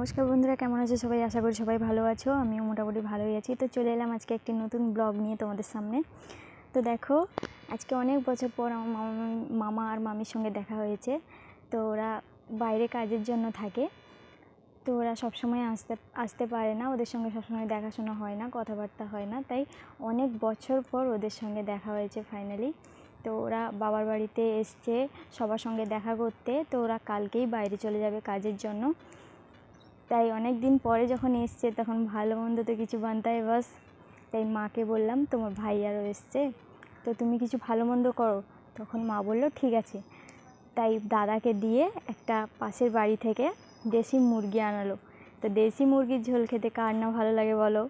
নমস্কার বন্ধুরা, কেমন আছো সবাই? আশা করি সবাই ভালো আছো, আমিও মোটামুটি ভালোই আছি। তো চলে এলাম আজকে একটি নতুন ব্লগ নিয়ে তোমাদের সামনে। তো দেখো, আজকে অনেক বছর পর আমার মামা মামা আর মামির সঙ্গে দেখা হয়েছে। তো ওরা বাইরে কাজের জন্য থাকে। তো ওরা সবসময় আসতে আসতে পারে না, ওদের সঙ্গে সবসময় দেখাশোনা হয় না, কথাবার্তা হয় না। তাই অনেক বছর পর ওদের সঙ্গে দেখা হয়েছে ফাইনালি তো ওরা বাবার বাড়িতে এসছে সবার সঙ্গে দেখা করতে। তো ওরা কালকেই বাইরে চলে যাবে কাজের জন্য। তাই অনেক দিন পরে যখন এসছে, তখন ভালো মন্দ তো কিছু বানতাই বাস। তাই মাকে বললাম, তোমার ভাই আরও এসছে। তো তুমি কিছু ভালো মন্দ করো। তখন মা বলল, ঠিক আছে। তাই দাদাকে দিয়ে একটা পাশের বাড়ি থেকে দেশি মুরগি আনালো। তো দেশি মুরগির ঝোল খেতে কার না ভালো লাগে বলো?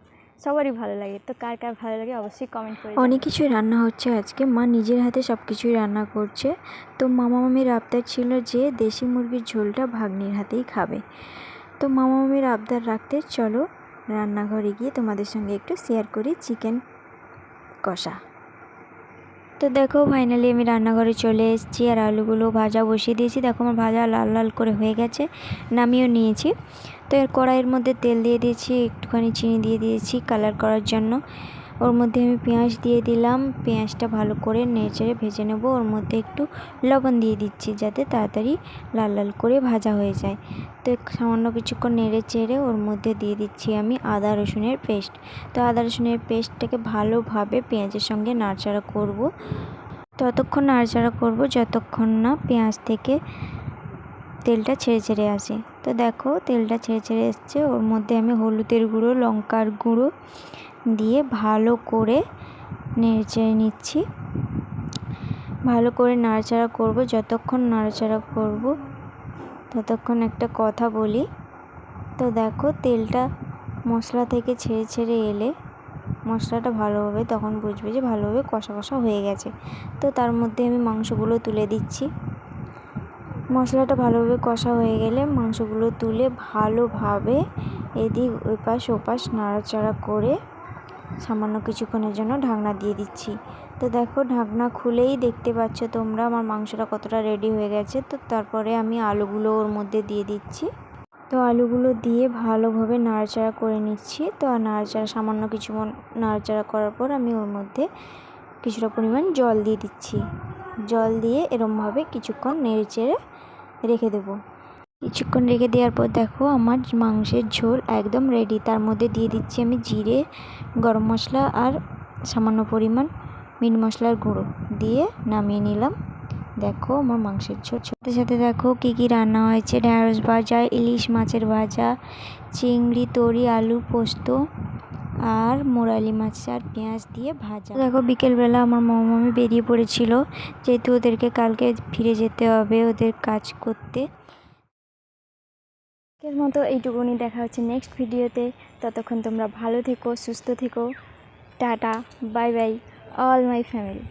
সবারই ভালো লাগে। তো কার কার ভালো লাগে অবশ্যই কমেন্ট করে অনেক কিছুই রান্না হচ্ছে আজকে। মা নিজের হাতে সব কিছুই রান্না করছে। তো মামা মামির আবদার ছিল যে দেশি মুরগির ঝোলটা ভাগ্নির হাতেই খাবে। তো মামা মামির আবদার রাখতে চলো, রান্নাঘরে গিয়ে তোমাদের সঙ্গে একটু শেয়ার করি চিকেন কষা। তো দেখো ফাইনালি আমি রান্নাঘরে চলে এসেছি আর আলুগুলো ভাজা বসিয়ে দিয়েছি। দেখো, আমার ভাজা লাল লাল করে হয়ে গেছে, নামিয়েও নিয়েছি। তো এর কড়াইয়ের মধ্যে তেল দিয়ে দিয়েছি, একটুখানি চিনি দিয়ে দিয়েছি কালার করার জন্য। ওর মধ্যে আমি পেঁয়াজ দিয়ে দিলাম। পেঁয়াজটা ভালো করে নেড়েচেড়ে ভেজে নেব। ওর মধ্যে একটু লবণ দিয়ে দিচ্ছি যাতে তাড়াতাড়ি লাল লাল করে ভাজা হয়ে যায়। তো সামান্য কিছুক্ষণ নেড়ে চেড়ে ওর মধ্যে দিয়ে দিচ্ছি আমি আদা রসুনের পেস্ট। তো আদা রসুনের পেস্টটাকে ভালোভাবে পেঁয়াজের সঙ্গে নাড়াচাড়া করব। ততক্ষণ নাড়াচাড়া করব যতক্ষণ না পেঁয়াজ থেকে তেলটা ছেড়ে ছেড়ে আসে। তো দেখো, তেলটা ছেড়ে ছেড়ে এসছে। ওর মধ্যে আমি হলুদের গুঁড়ো, লঙ্কার গুঁড়ো দিয়ে ভালো করে নেড়ে চেড়ে নিচ্ছি। ভালো করে নাড়াচাড়া করব, যতক্ষণ নাড়াচাড়া করব, ততক্ষণ একটা কথা বলি। তো দেখো, তেলটা মশলা থেকে ছেড়ে ছেড়ে এলে মশলাটা ভালোভাবে তখন বুঝবে যে ভালোভাবে কষা কষা হয়ে গেছে। তো তার মধ্যে আমি মাংসগুলো তুলে দিচ্ছি। মশলাটা ভালোভাবে কষা হয়ে গেলে মাংসগুলো তুলে ভালোভাবে এদিক ওপাশ ওপাশ নাড়াচাড়া করে সামান্য কিছুক্ষণের জন্য ঢাকনা দিয়ে দিচ্ছি। তো দেখো, ঢাকনা খুলেই দেখতে পাচ্ছ তোমরা আমার মাংসটা কতটা রেডি হয়ে গেছে। তো তারপরে আমি আলুগুলো ওর মধ্যে দিয়ে দিচ্ছি। তো আলুগুলো দিয়ে ভালোভাবে নাড়াচাড়া করে নিচ্ছি। তো আর নাড়াচাড়া, সামান্য কিছু নাড়াচাড়া করার পর আমি ওর মধ্যে কিছুটা পরিমাণ জল দিয়ে দিচ্ছি। জল দিয়ে এরমভাবে কিছুক্ষণ নেড়ে চেড়ে রেখে দেবো। কিছুক্ষণ রেখে দেওয়ার পর দেখো আমার মাংসের ঝোল একদম রেডি তার মধ্যে দিয়ে দিচ্ছি আমি জিরে, গরম মশলা আর সামান্য পরিমাণ মিট মশলার গুঁড়ো দিয়ে নামিয়ে নিলাম। দেখো আমার মাংসের ঝোল। সাথে সাথে দেখো কী কী রান্না হয়েছে। ঢ্যাঁড়স ভাজা, ইলিশ মাছের ভাজা, চিংড়ি, তরি, আলু, পোস্ত আর মোরালি মাছ আর পেঁয়াজ দিয়ে ভাজা। দেখো, বিকেলবেলা আমার মামামি মামি বেরিয়ে পড়েছিল, যেহেতু ওদেরকে কালকে ফিরে যেতে হবে ওদের কাজ করতে। আজকের মতো এইটুকুনি, দেখা হচ্ছে নেক্সট ভিডিওতে ততক্ষণ তোমরা ভালো থেকো, সুস্থ থেকো। Tata bye bye all my family